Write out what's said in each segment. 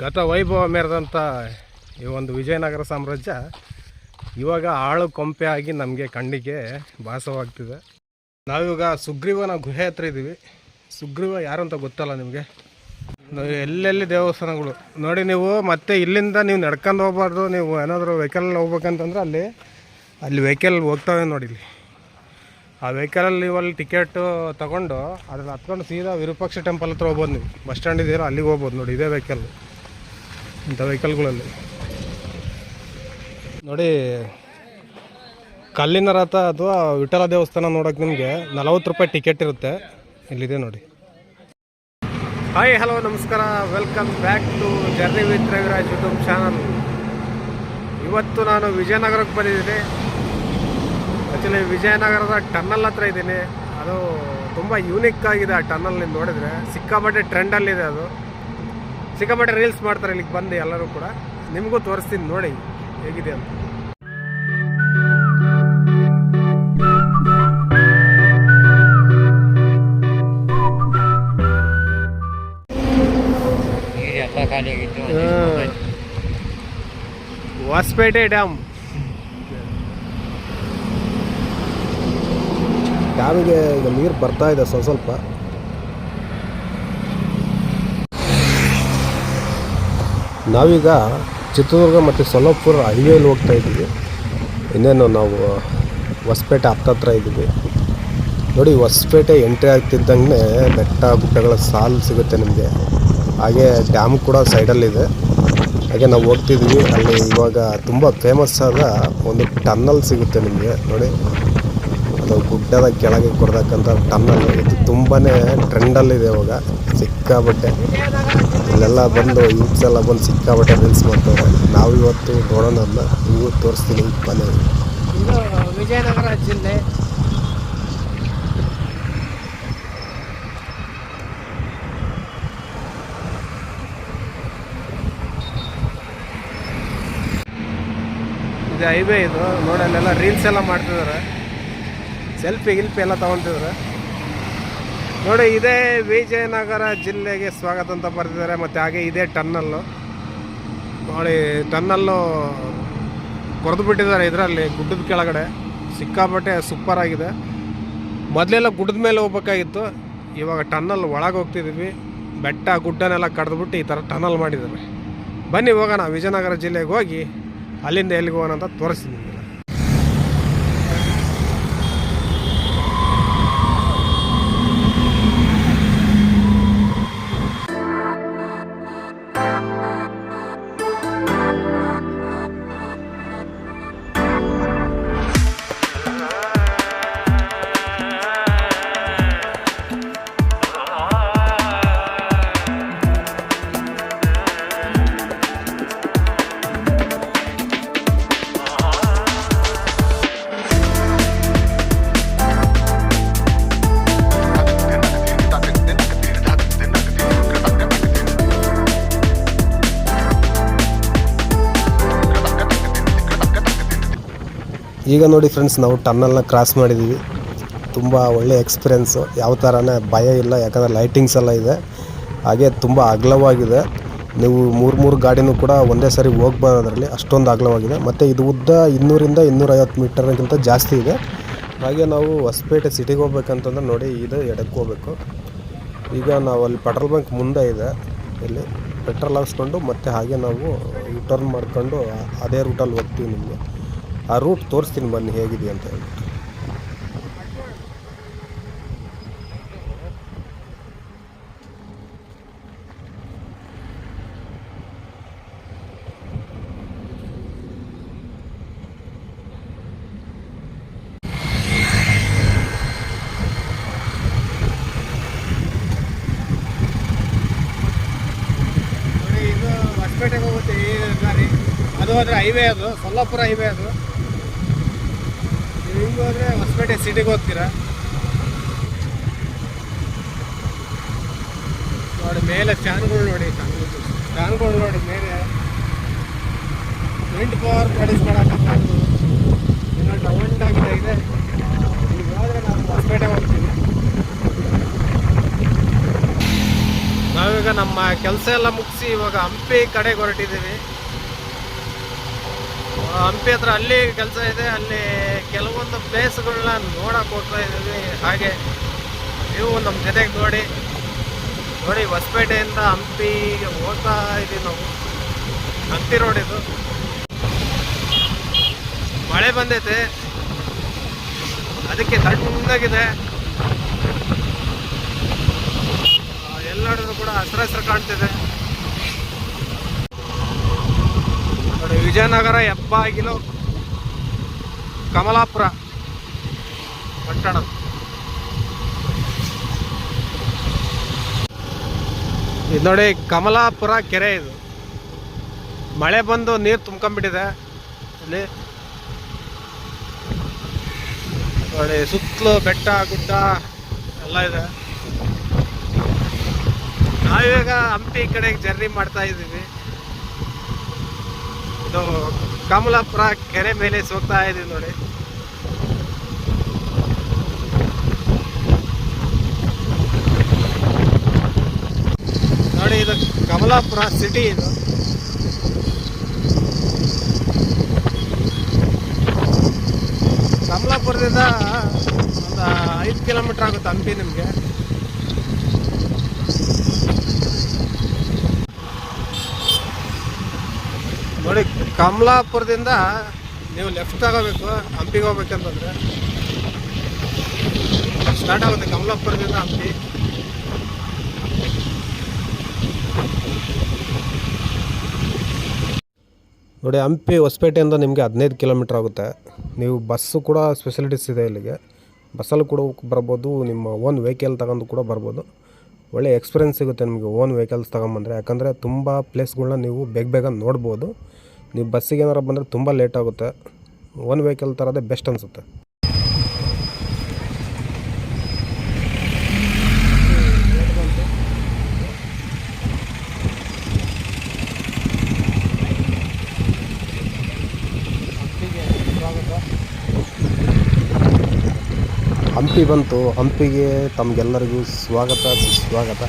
ಗತ ವೈಭವ ಮೇರೆದಂಥ ಈ ಒಂದು ವಿಜಯನಗರ ಸಾಮ್ರಾಜ್ಯ ಇವಾಗ ಆಳು ಕೊಂಪೆ ಆಗಿ ನಮಗೆ ಕಣ್ಣಿಗೆ ಭಾಸವಾಗ್ತಿದೆ. ನಾವಿವಾಗ ಸುಗ್ರೀವನ ಗುಹೆ ಹತ್ರ ಇದ್ದೀವಿ. ಸುಗ್ರೀವ ಯಾರು ಅಂತ ಗೊತ್ತಲ್ಲ ನಿಮಗೆ? ಎಲ್ಲೆಲ್ಲಿ ದೇವಸ್ಥಾನಗಳು? ನೋಡಿ ನೀವು ಮತ್ತೆ ಇಲ್ಲಿಂದ ನೀವು ನಡ್ಕೊಂಡು ಹೋಗ್ಬಾರ್ದು. ನೀವು ಏನಾದರೂ ವೆಹಿಕಲ್ ಹೋಗ್ಬೇಕಂತಂದ್ರೆ ಅಲ್ಲಿ ಅಲ್ಲಿ ವೆಹಿಕಲ್ ಹೋಗ್ತವೆ ನೋಡಿ ಇಲ್ಲಿ. ಆ ವೆಹಿಕಲಲ್ಲಿ ನೀವು ಅಲ್ಲಿ ಟಿಕೆಟು ತಗೊಂಡು ಅದ್ರಲ್ಲಿ ಹತ್ಕೊಂಡು ಸೀದಾ ವಿರೂಪಾಕ್ಷ ಟೆಂಪಲ್ ಹತ್ರ ಹೋಗ್ಬೋದು ನೀವು. ಬಸ್ ಸ್ಟ್ಯಾಂಡ್ ಇದೆಯಲ್ಲ ಅಲ್ಲಿಗೆ ಹೋಗ್ಬೋದು ನೋಡಿ, ಇದೇ ವೆಹಿಕಲ್ ಇಂಥ ವೆಹಿಕಲ್ಗಳಲ್ಲಿ. ನೋಡಿ ಕಲ್ಲಿನ ರಥ ಅಥವಾ ವಿಠಲ ದೇವಸ್ಥಾನ ನೋಡೋಕೆ ನಿಮಗೆ ನಲವತ್ತು ರೂಪಾಯಿ ಟಿಕೆಟ್ ಇರುತ್ತೆ. ಇಲ್ಲಿದೆ ನೋಡಿ. ಹಾಯ್ ಹಲೋ ನಮಸ್ಕಾರ. Welcome back to journey with Raviraj YouTube channel ಇವತ್ತು ನಾನು ವಿಜಯನಗರಕ್ಕೆ ಬಂದಿದ್ದೀನಿ. ಆ್ಯಕ್ಚುಲಿ ವಿಜಯನಗರದ ಟನ್ನಲ್ ಹತ್ರ ಇದ್ದೀನಿ. ಅದು ತುಂಬ ಯೂನಿಕ್ ಆಗಿದೆ ಆ ಟನ್ನಲ್ ನೀವು ನೋಡಿದರೆ. ಸಿಕ್ಕಾಪಟ್ಟೆ ಟ್ರೆಂಡಲ್ಲಿದೆ ಅದು. ಸಿಕ್ಕಾಪಟ್ಟೆ ರೀಲ್ಸ್ ಮಾಡ್ತಾರೆ ಇಲ್ಲಿಗೆ ಬಂದು ಎಲ್ಲರೂ ಕೂಡ. ನಿಮಗೂ ತೋರಿಸ್ತೀನಿ ನೋಡಿ ಹೇಗಿದೆ ಅಂತ. ಹೊಸಪೇಟೆ ಡ್ಯಾಮ್. ಡ್ಯಾಮಿಗೆ ಈಗ ನೀರು ಬರ್ತಾ ಇದೆ ಸ್ವಲ್ಪ ಸ್ವಲ್ಪ. ನಾವೀಗ ಚಿತ್ರದುರ್ಗ ಮತ್ತು ಸೊಲ್ಲಾಪುರ ಹೈವೇಲಿ ಹೋಗ್ತಾ ಇದ್ದೀವಿ. ಇನ್ನೇನು ನಾವು ಹೊಸಪೇಟೆ ಹತ್ತತ್ರ ಇದ್ದೀವಿ. ನೋಡಿ, ಹೊಸಪೇಟೆ ಎಂಟ್ರಿ ಆಗ್ತಿದ್ದಂಗೆ ಬೆಟ್ಟ ಗುಡ್ಡಗಳ ಸಾಲು ಸಿಗುತ್ತೆ ನಿಮಗೆ. ಹಾಗೆ ಡ್ಯಾಮ್ ಕೂಡ ಸೈಡಲ್ಲಿದೆ. ಹಾಗೆ ನಾವು ಹೋಗ್ತಿದ್ವಿ ಅಲ್ಲಿ ಇವಾಗ ತುಂಬ ಫೇಮಸ್ ಆದ ಒಂದು ಟನ್ನಲ್ ಸಿಗುತ್ತೆ ನಿಮಗೆ. ನೋಡಿ, ಅದು ಗುಡ್ಡದ ಕೆಳಗೆ ಕೊಡ್ತಕ್ಕಂಥ ಟನ್ನಲ್ ಇದು ತುಂಬಾ ಟ್ರೆಂಡಲ್ಲಿದೆ ಇವಾಗ. ಸಿಕ್ಕಾಬಟ್ಟೆ ಇಲ್ಲೆಲ್ಲ ಬಂದು ಯೂತ್ಸ್ ಎಲ್ಲ ಬಂದು ಸಿಕ್ಕಾಬಟ್ಟೆ ರೀಲ್ಸ್ ಮಾಡ್ತಾರೆ. ನಾವು ಇವತ್ತು ನೋಡೋಣ ಇವು ತೋರಿಸ್ತೀನಿ ಮನೆ. ಇದು ವಿಜಯನಗರ ಜಿಲ್ಲೆ. ಇದು ಹೈವೇ ಇದು. ನೋಡಲ್ಲೆಲ್ಲ ರೀಲ್ಸ್ ಎಲ್ಲ ಮಾಡ್ತಿದ್ದಾರೆ. ಸೆಲ್ಫಿ ಗಿಲ್ಫಿ ಎಲ್ಲ ತೊಗೊತಿದ್ದಾರೆ ನೋಡಿ, ಇದೇ ವಿಜಯನಗರ ಜಿಲ್ಲೆಗೆ ಸ್ವಾಗತ ಅಂತ ಬರ್ತಿದ್ದಾರೆ ಮತ್ತು ಹಾಗೆ ಇದೇ ಟನ್ನಲ್ಲು. ನೋಡಿ, ಟನ್ನಲ್ಲು ಕೊರೆದು ಬಿಟ್ಟಿದ್ದಾರೆ ಇದರಲ್ಲಿ, ಗುಡ್ಡದ ಕೆಳಗಡೆ. ಸಿಕ್ಕಾಪಟ್ಟೆ ಸೂಪರ್ ಆಗಿದೆ. ಮೊದಲೆಲ್ಲ ಗುಡ್ಡದ ಮೇಲೆ ಹೋಗ್ಬೇಕಾಗಿತ್ತು. ಇವಾಗ ಟನ್ನಲ್ ಒಳಗೆ ಹೋಗ್ತಿದ್ವಿ. ಬೆಟ್ಟ, ಗುಡ್ಡನೆಲ್ಲ ಕಡ್ದುಬಿಟ್ಟು ಈ ಥರ ಟನಲ್ ಮಾಡಿದ್ದಾರೆ. ಬನ್ನಿ, ಹೋಗೋಣ. ವಿಜಯನಗರ ಜಿಲ್ಲೆಗೆ ಹೋಗಿ ಅಲ್ಲಿಂದ ಎಲ್ಲಿಗೆ ಹೋಗೋಣ ಅಂತ ತೋರಿಸ್ತೀನಿ. ಈಗ ನೋಡಿ ಫ್ರೆಂಡ್ಸ್ ನಾವು ಟನ್ನಲ್ನ ಕ್ರಾಸ್ ಮಾಡಿದ್ದೀವಿ ತುಂಬ ಒಳ್ಳೆ ಎಕ್ಸ್ಪೀರಿಯೆನ್ಸು ಯಾವ ಥರನೇ ಭಯ ಇಲ್ಲ, ಯಾಕಂದರೆ ಲೈಟಿಂಗ್ಸ್ ಎಲ್ಲ ಇದೆ. ಹಾಗೆ ತುಂಬ ಅಗಲವಾಗಿದೆ. ನೀವು ಮೂರು ಮೂರು ಗಾಡಿನೂ ಕೂಡ ಒಂದೇ ಸರಿ ಹೋಗ್ಬೋದು ಅದರಲ್ಲಿ ಅಷ್ಟೊಂದು ಅಗಲವಾಗಿದೆ. ಮತ್ತು ಇದು ಉದ್ದ ಇನ್ನೂರಿಂದ ಇನ್ನೂರೈವತ್ತು ಮೀಟರ್ಗಿಂತ ಜಾಸ್ತಿ ಇದೆ. ಹಾಗೆ ನಾವು ಹೊಸಪೇಟೆ ಸಿಟಿಗೆ ಹೋಗ್ಬೇಕಂತಂದ್ರೆ ನೋಡಿ, ಇದು ಎಡಕ್ಕೆ ಹೋಗ್ಬೇಕು. ಈಗ ನಾವು ಅಲ್ಲಿ ಪೆಟ್ರೋಲ್ ಬಂಕ್ ಮುಂದೆ ಇದೆ. ಇಲ್ಲಿ ಪೆಟ್ರೋಲ್ ಹಾಕ್ಸ್ಕೊಂಡು ಮತ್ತು ಹಾಗೆ ನಾವು ಟರ್ನ್ ಮಾಡಿಕೊಂಡು ಅದೇ ರೂಟಲ್ಲಿ ಹೋಗ್ತೀವಿ ನಿಮಗೆ. ಆ ರೂಟ್ ತೋರಿಸ್ತೀನಿ ಬನ್ನಿ ಹೇಗಿದೆ ಅಂತ ಹೇಳ್ಬಿಟ್ಟು. ಹೊಸಪೇಟೆಗೆ ಹೋಗುತ್ತೆ ಅದು ಹೋದ್ರೆ ಹೈವೇ ಅದು, ಸೊಲ್ಲಾಪುರ ಹೈವೇ ಅದು. ಹೊಸಪೇಟೆ ಸಿಟಿಗೆ ಹೋಗ್ತೀರಾ? ನೋಡಿ, ಮೇಲೆ ಫ್ಯಾನ್ಗಳು ನೋಡಿ ಫ್ಯಾನ್ಗಳು ನೋಡಿ, ಮೇಲೆ ವಿಂಡ್ ಪವರ್ ಪ್ರೊಡ್ಯೂಸ್ ಮಾಡೋಕ್ಕಾಗ್ತದೆ ಏನೋ ಡೌಂಡ್ ಆಗಿದೆ, ಇದೆ. ಈಗ ಹೋದ್ರೆ ನಾವು ಹೊಸಪೇಟೆ ಹೋಗ್ತೀವಿ. ನಾವೀಗ ನಮ್ಮ ಕೆಲಸ ಎಲ್ಲ ಮುಗಿಸಿ ಇವಾಗ ಹಂಪಿ ಕಡೆಗೆ ಹೊರಟಿದ್ದೀವಿ. ಹಂಪಿ ಹತ್ರ ಅಲ್ಲಿ ಕೆಲಸ ಇದೆ, ಅಲ್ಲಿ ಕೆಲವೊಂದು ಪ್ಲೇಸ್ಗಳನ್ನ ನೋಡಕ್ಕೆ ಹೋಗ್ತಾ ಇದ್ದೀವಿ. ಹಾಗೆ ನೀವು ನಮ್ಮ ಜೊತೆಗೆ ನೋಡಿ. ನೋಡಿ, ಹೊಸಪೇಟೆಯಿಂದ ಹಂಪಿಗೆ ಹೋಗ್ತಾ ಇದ್ದೀವಿ ನಾವು. ಹಂಪಿ ರೋಡ್ ಇದು. ಮಳೆ ಬಂದೈತೆ. ಅದಕ್ಕೆ ತಣ್ಣಗಿದೆ ಎಲ್ಲರೂ ಕೂಡ ಹಸಿರು ಹಸಿರು ಕಾಣ್ತಿದೆ. ನೋಡಿ ವಿಜಯನಗರ, ಹೆಬ್ಬಾಗಿಲು, ಕಮಲಾಪುರ ಪಟ್ಟಣ. ಇದು ನೋಡಿ ಕಮಲಾಪುರ ಕೆರೆ ಇದು. ಮಳೆ ಬಂದು ನೀರು ತುಂಬ್ಕೊಂಡ್ಬಿಟ್ಟಿದೆ. ಇಲ್ಲಿ ನೋಡಿ, ಸುತ್ತಲೂ ಬೆಟ್ಟ, ಗುಡ್ಡ ಎಲ್ಲ ಇದೆ. ನಾವೀಗ ಹಂಪಿ ಕಡೆಗೆ ಜರ್ನಿ ಮಾಡ್ತಾ ಇದ್ದೀವಿ. ಇದು ಕಮಲಾಪುರ ಕೆರೆ ಮೇಲೆ ಹೋಗ್ತಾ ಇದೀವಿ ನೋಡಿ. ನೋಡಿ, ಇದು ಕಮಲಾಪುರ ಸಿಟಿ ಇದು. ಕಮಲಾಪುರದಿಂದ ಒಂದು ಐದು ಕಿಲೋಮೀಟರ್ ಆಗುತ್ತೆ ಹಂಪಿ ನಿಮಗೆ ನೋಡಿ ಕಮಲಾಪುರದಿಂದ ನೀವು ಲೆಫ್ಟ್ ತಗೋಬೇಕು ಹಂಪಿಗೆ ಹೋಗ್ಬೇಕಂತಂದ್ರೆ. ಸ್ಟಾರ್ಟ್ ಆಗುತ್ತೆ ಕಮಲಾಪುರದಿಂದ ಹಂಪಿ. ನೋಡಿ, ಹಂಪಿ ಹೊಸಪೇಟೆಯಿಂದ ನಿಮಗೆ ಹದಿನೈದು ಕಿಲೋಮೀಟ್ರ್ ಆಗುತ್ತೆ. ನೀವು ಬಸ್ಸು ಕೂಡ ಸ್ಪೆಷಲಿಟೀಸ್ ಇದೆ ಇಲ್ಲಿಗೆ. ಬಸ್ಸಲ್ಲಿ ಕೂಡ ಬರ್ಬೋದು, ನಿಮ್ಮ ಓನ್ ವೆಹಿಕಲ್ ತಗೊಂಡು ಕೂಡ ಬರ್ಬೋದು. ಒಳ್ಳೆ ಎಕ್ಸ್ಪೀರಿಯನ್ಸ್ ಸಿಗುತ್ತೆ ನಿಮಗೆ ಓನ್ ವೆಹಿಕಲ್ಸ್ ತಗೊಂಬಂದರೆ. ಯಾಕಂದರೆ ತುಂಬ ಪ್ಲೇಸ್ಗಳನ್ನ ನೀವು ಬೇಗ ಬೇಗ ನೋಡ್ಬೋದು. ನೀವು ಬಸ್ಸಿಗೆ ಏನಾರು ಬಂದರೆ ತುಂಬ ಲೇಟ್ ಆಗುತ್ತೆ. ಒನ್ ವೆಹಿಕಲ್ ತರೋದೇ ಬೆಸ್ಟ್ ಅನಿಸುತ್ತೆ. ಹಂಪಿ ಬಂತು. ಹಂಪಿಗೆ ತಮಗೆಲ್ಲರಿಗೂ ಸ್ವಾಗತ, ಸುಸ್ವಾಗತ.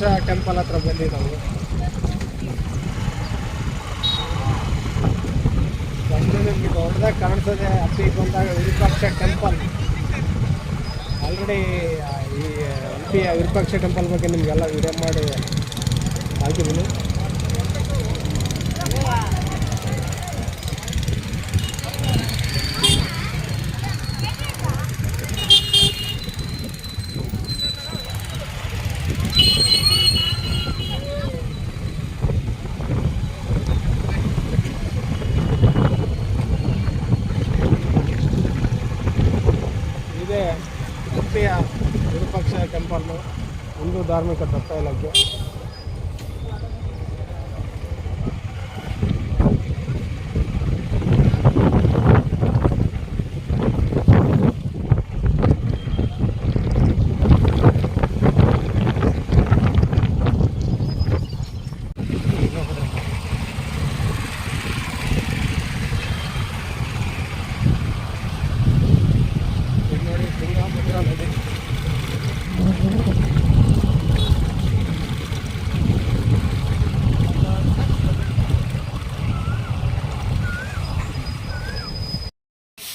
ವಿರೂಪಾಕ್ಷ ಟೆಂಪಲ್ ಹತ್ರ ಬಂದಿ ನಾವು ಬಂದು ನಿಮಗೆ ದೊಡ್ಡದಾಗಿ ಕಾಣ್ತದೆ ಹಂಪಿಗೆ ಬಂದಾಗ ವಿರೂಪಾಕ್ಷ ಟೆಂಪಲ್ ಆಲ್ರೆಡಿ ಈ ಹಂಪಿಯ ವಿರೂಪಾಕ್ಷ ಟೆಂಪಲ್ ಬಗ್ಗೆ ನಿಮಗೆಲ್ಲ ವಿಡಿಯೋ ಮಾಡಿ, ಹಾಕಿದ್ದೀನಿ. ಹಿಂದೂ ಧಾರ್ಮಿಕ ದತ್ತ ಇಲಾಖೆ ಇದು ನೋಡಿ ತುಂಗಭದ್ರಾ ನದಿ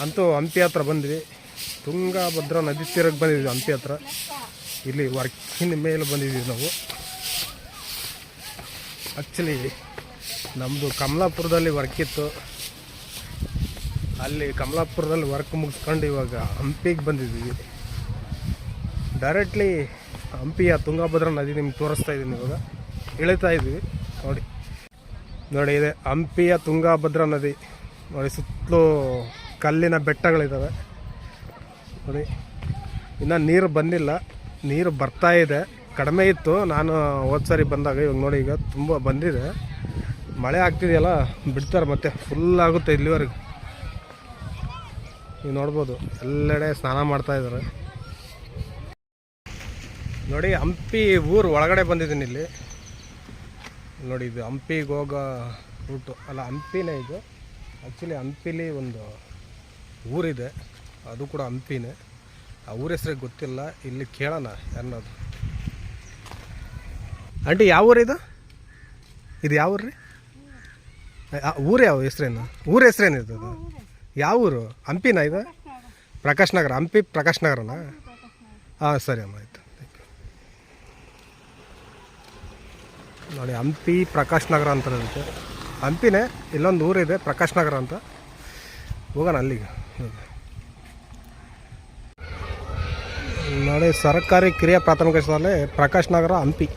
ಅಂತೂ ಹಂಪಿ ಹತ್ರ ಬಂದ್ವಿ. ತುಂಗಭದ್ರಾ ನದಿ ತೀರಕ್ಕೆ ಬಂದಿದ್ವಿ ಹಂಪಿ ಹತ್ರ. ಇಲ್ಲಿ ವರ್ಕಿನ ಮೇಲೆ ಬಂದಿದ್ದೀವಿ ನಾವು. ಆ್ಯಕ್ಚುಲಿ ನಮ್ಮದು ಕಮಲಾಪುರದಲ್ಲಿ ವರ್ಕ್ ಇತ್ತು. ಅಲ್ಲಿ ಕಮಲಾಪುರದಲ್ಲಿ ವರ್ಕ್ ಮುಗಿಸ್ಕೊಂಡು ಇವಾಗ ಹಂಪಿಗೆ ಬಂದಿದ್ದೀವಿ. ಡೈರೆಕ್ಟ್ಲಿ ಹಂಪಿಯ ತುಂಗಭದ್ರಾ ನದಿ ನಿಮ್ಗೆ ತೋರಿಸ್ತಾ ಇದ್ದೀನಿ ಇವಾಗ. ಇಳಿತಾ ಇದ್ದೀವಿ. ನೋಡಿ. ನೋಡಿ, ಇದೆ ಹಂಪಿಯ ತುಂಗಭದ್ರಾ ನದಿ. ನೋಡಿ, ಸುತ್ತಲೂ ಕಲ್ಲಿನ ಬೆಟ್ಟಗಳಿದ್ದಾವೆ ನೋಡಿ, ಇನ್ನು ನೀರು ಬಂದಿಲ್ಲ. ನೀರು ಬರ್ತಾ ಇದೆ. ಕಡಿಮೆ ಇತ್ತು. ನಾನು ಹೋದ ಸಾರಿ ಬಂದಾಗ, ಇವಾಗ ನೋಡಿ ಈಗ ತುಂಬ ಬಂದಿದೆ. ಮಳೆ ಆಗ್ತಿದೆಯಲ್ಲ, ಬಿಡ್ತಾರೆ ಮತ್ತೆ. ಫುಲ್ ಆಗುತ್ತೆ ಇಲ್ಲಿವರೆಗೆ. ನೀವು ನೋಡ್ಬೋದು, ಎಲ್ಲೆಡೆ ಸ್ನಾನ ಮಾಡ್ತಾ ಇದ್ದಾರೆ ನೋಡಿ, ಹಂಪಿ ಊರು ಒಳಗಡೆ ಬಂದಿದ್ದೀನಿ ಇಲ್ಲಿ. ನೋಡಿ, ಇದು ಹಂಪಿಗೆ ಹೋಗೋ ರೂಟು. ಅಲ್ಲ, ಹಂಪಿನೇ ಇದು. ಆ್ಯಕ್ಚುಲಿ ಹಂಪಿಲಿ ಒಂದು ಊರಿದೆ. ಅದು ಕೂಡ ಹಂಪಿನೇ. ಆ ಊರ ಹೆಸ್ರಿಗೆ ಗೊತ್ತಿಲ್ಲ. ಇಲ್ಲಿ ಕೇಳೋಣ ಅನ್ನೋದು ಆಂಟಿ, ಯಾವ ಊರಿದು ಇದು? ಯಾವ ಊರು ರೀ? ಊರು ಯಾವ ಹೆಸ್ರೇನು? ಊರ ಹೆಸ್ರೇನಿದೆ ಅದು ಯಾವ ಊರು? ಹಂಪಿನ ಇದು? ಪ್ರಕಾಶ್ ನಗರ. ಹಂಪಿ ಪ್ರಕಾಶ್ ನಗರನಾ? ಹಾಂ, ಸರಿ ಅಮ್ಮ, ಆಯಿತು. ನೋಡಿ, ಹಂಪಿ ಪ್ರಕಾಶ್ ನಗರ ಅಂತ ಹಂಪಿನೇ ಇಲ್ಲೊಂದು ಊರಿದೆ, ಪ್ರಕಾಶ್ ನಗರ ಅಂತ. ಹೋಗೋಣ ಅಲ್ಲಿಗೆ. ನೋಡಿ, ಸರ್ಕಾರಿ ಕಿರಿಯ ಪ್ರಾಥಮಿಕ ಶಾಲೆ ಪ್ರಕಾಶ್ ನಗರ ಹಂಪಿ.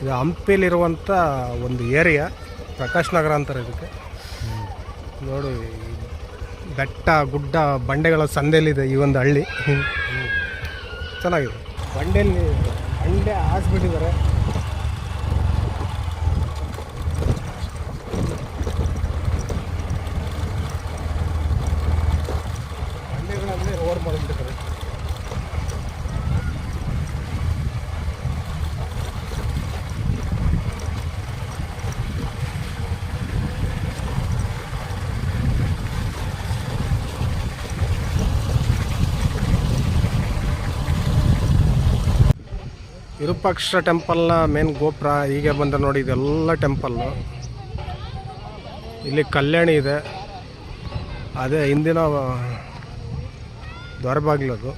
ಇದು ಹಂಪಿಲಿರುವಂಥ ಒಂದು ಏರಿಯಾ, ಪ್ರಕಾಶ್ ನಗರ ಅಂತಾರೆ ಇದಕ್ಕೆ. ನೋಡಿ, ಬೆಟ್ಟ, ಗುಡ್ಡ, ಬಂಡೆಗಳ ಸಂದೆಯಲ್ಲಿದೆ ಈ ಒಂದು ಹಳ್ಳಿ. ಚೆನ್ನಾಗಿದೆ. ಬಂಡೆಯಲ್ಲಿ ಬಂಡೆ ಹಾಸ್ಬಿಟ್ಟಿದ್ದಾರೆ. ವಿರೂಪಾಕ್ಷ ಟೆಂಪಲ್ನ ಮೇನ್ ಗೋಪುರ, ಹೀಗೆ ಬಂದ ನೋಡಿ ಇದೆಲ್ಲ ಟೆಂಪಲ್ಲು ಇಲ್ಲಿ ಕಲ್ಯಾಣಿ ಇದೆ. ಅದೇ ಹಿಂದಿನ ದ್ವಾರಬಾಗ್ಲದು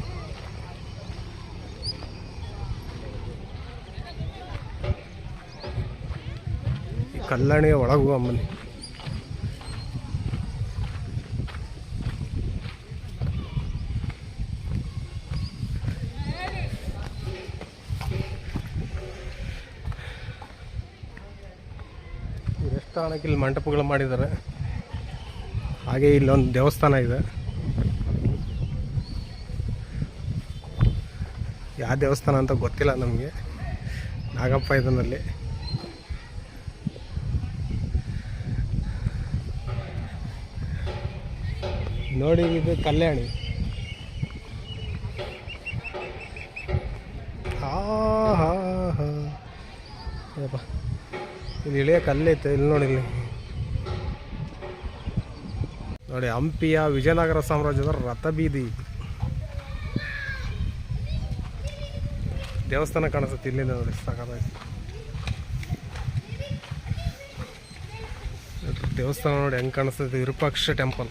ಈ ಕಲ್ಯಾಣಿಯ ಒಳಗೆ ಹೋಗಮ್ಮನಿ ಹಣಕ್ಕೆ ಇಲ್ಲಿ ಮಂಟಪಗಳು ಮಾಡಿದ್ದಾರೆ. ಹಾಗೆ ಇಲ್ಲೊಂದು ದೇವಸ್ಥಾನ ಇದೆ. ಯಾವ ದೇವಸ್ಥಾನ ಅಂತ ಗೊತ್ತಿಲ್ಲ ನಮಗೆ. ನಾಗಪ್ಪ ಇದನ್ನಲ್ಲಿ. ನೋಡಿ ಇದು ಕಲ್ಯಾಣಿ ಹಾ ಹಾ ಹಾ ಯಪ್ಪ ಇಲ್ಲಿ ಅಲ್ಲೇ ಇತ್ತು ಇಲ್ಲಿ ನೋಡಿ ಇಲ್ಲಿ. ನೋಡಿ, ಹಂಪಿಯ ವಿಜಯನಗರ ಸಾಮ್ರಾಜ್ಯದ ರಥಬೀದಿ. ದೇವಸ್ಥಾನ ಕಾಣಿಸುತ್ತೆ ಇಲ್ಲಿಂದ ನೋಡಿ ಸಾಕಾಗಿ ದೇವಸ್ಥಾನ ನೋಡಿ ಹೆಂಗೆ ಕಾಣಿಸ್ತೈತೆ, ವಿರೂಪಾಕ್ಷ ಟೆಂಪಲ್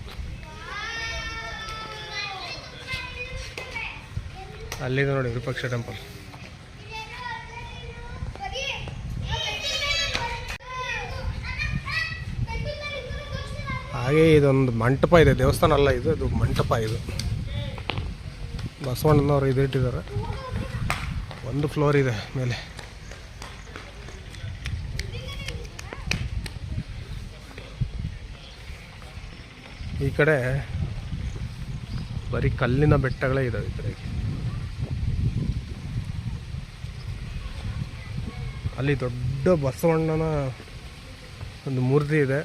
ಅಲ್ಲಿದೆ ನೋಡಿ ವಿರೂಪಾಕ್ಷ ಟೆಂಪಲ್ ಹಾಗೆ ಇದೊಂದು ಮಂಟಪ ಇದೆ, ದೇವಸ್ಥಾನ ಅಲ್ಲ ಇದು ಇದು ಮಂಟಪ ಇದು. ಬಸವಣ್ಣನವರು ಇದಿಟ್ಟಿದ್ದಾರೆ ಒಂದು ಫ್ಲೋರ್ ಇದೆ ಮೇಲೆ. ಈ ಕಡೆ ಬರೀ ಕಲ್ಲಿನ ಬೆಟ್ಟಗಳೇ ಇದಾವೆ ಈ ಕಡೆ ಅಲ್ಲಿ ದೊಡ್ಡ ಬಸವಣ್ಣನ ಒಂದು ಮೂರ್ತಿ ಇದೆ.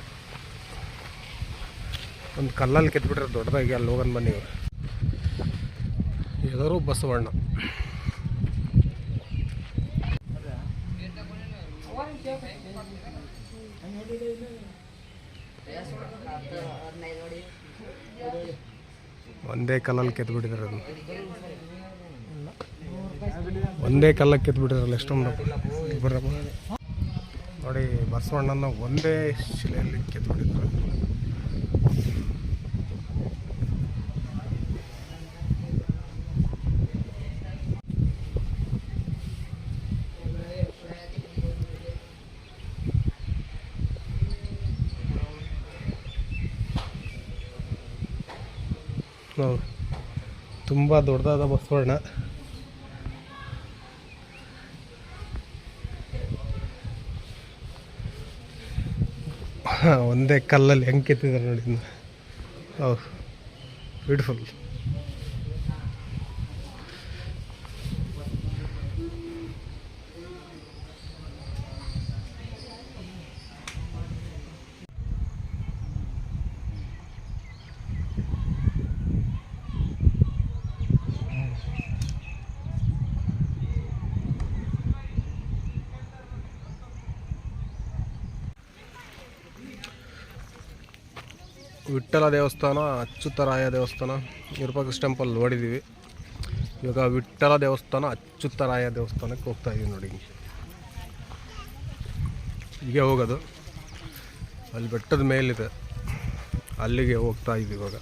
ಒಂದು ಕಲ್ಲಲ್ಲಿ ಕೆತ್ಬಿಟ್ರೆ ದೊಡ್ಡದಾಗಿ ಅಲ್ಲಿ ಹೋಗೋಣ ಬನ್ನಿ ಎಲ್ಲರೂ ಬಸವಣ್ಣ. ಒಂದೇ ಕಲ್ಲಲ್ಲಿ ಕೆತ್ಬಿಟ್ಟಿದ್ದಾರೆ ಅದು. ಒಂದೇ ಕಲ್ಲಕ್ಕೆ ಕೆತ್ಬಿಟ್ಟಿರಲ್ಲ ಎಷ್ಟೊಂದು ನೋಡಿ, ಬಸವಣ್ಣನ ಒಂದೇ ಶಿಲೆಯಲ್ಲಿ ಕೆತ್ಬಿಟ್ಟಿದ್ದಾರೆ ಹೌದು ತುಂಬ ದೊಡ್ಡದಾದ ಬಸವಣ್ಣ ಒಂದೇ ಕಲ್ಲಲ್ಲಿ ಹೆಂಗೆ ಕೆತ್ತಿದ್ದಾರೆ ನೋಡಿ. ಹೌದು ಬ್ಯೂಟಿಫುಲ್ ವಿಠ್ಠಲ ದೇವಸ್ಥಾನ ಅಚ್ಚುತ್ತರಾಯ ದೇವಸ್ಥಾನ, ವಿರೂಪಾಕ್ಷ ಟೆಂಪಲ್ ನೋಡಿದ್ದೀವಿ. ಇವಾಗ ವಿಠ್ಠಲ ದೇವಸ್ಥಾನ ಅಚ್ಚುತ್ತರಾಯ ದೇವಸ್ಥಾನಕ್ಕೆ ಹೋಗ್ತಾ ಇದ್ದೀವಿ ನೋಡಿ. ಹೀಗೆ ಹೋಗೋದು. ಅಲ್ಲಿ ಬೆಟ್ಟದ ಮೇಲಿದೆ. ಅಲ್ಲಿಗೆ ಹೋಗ್ತಾ ಇದ್ದೀವಿ ಇವಾಗ.